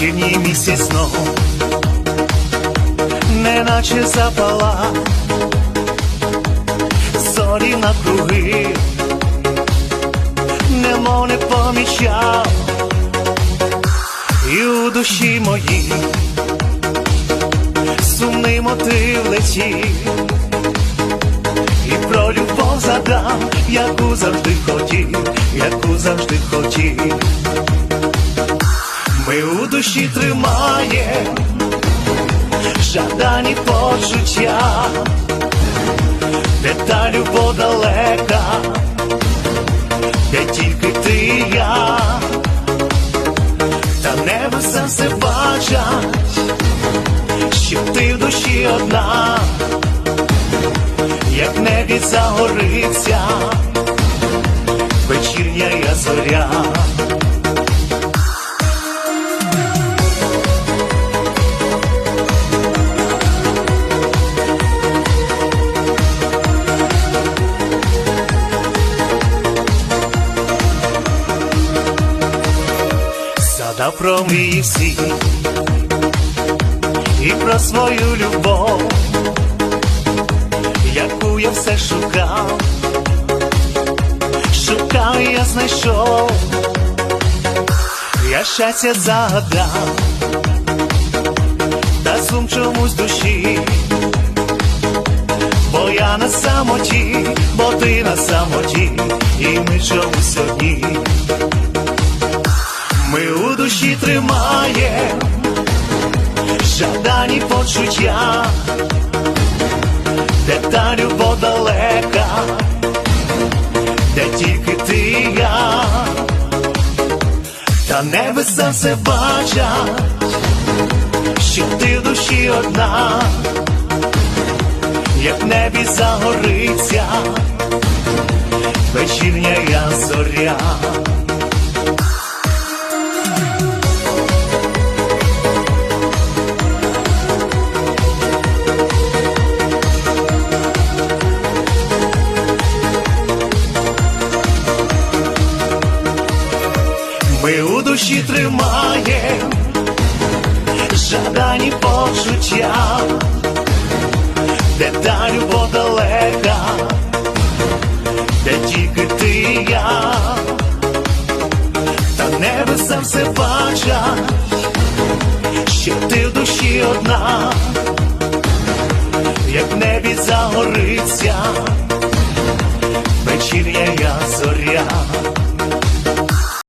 і місяць знову, неначе запала, зорі навкруги, немов не помічав, і у душі моїй сумний мотив летів, і про любов задам, яку завжди хотів, яку завжди хотів. Ми у душі тримаєм жадані почуття, де та любов далека, де тільки ти і я, та небеса все бачать, що ти в душі одна, як небі загориться, вечірня я зоря. Згадав про мрії всі і про свою любов, яку я все шукав, шукав я знайшов, я щастя загадав, та сум чомусь душі, бо я на самоті, бо ти на самоті, і ми чомусь одні. Почуття, де та любов далека, де тільки ти і я, та небеса все бачать, що ти в душі одна, як в небі загориться, вечірня я зоря. Ми у душі тримаєм. Жадані почуття, де та любов далека, де тільки ти і я, та небеса все бачать, що ти в душі одна, як в небі загориться,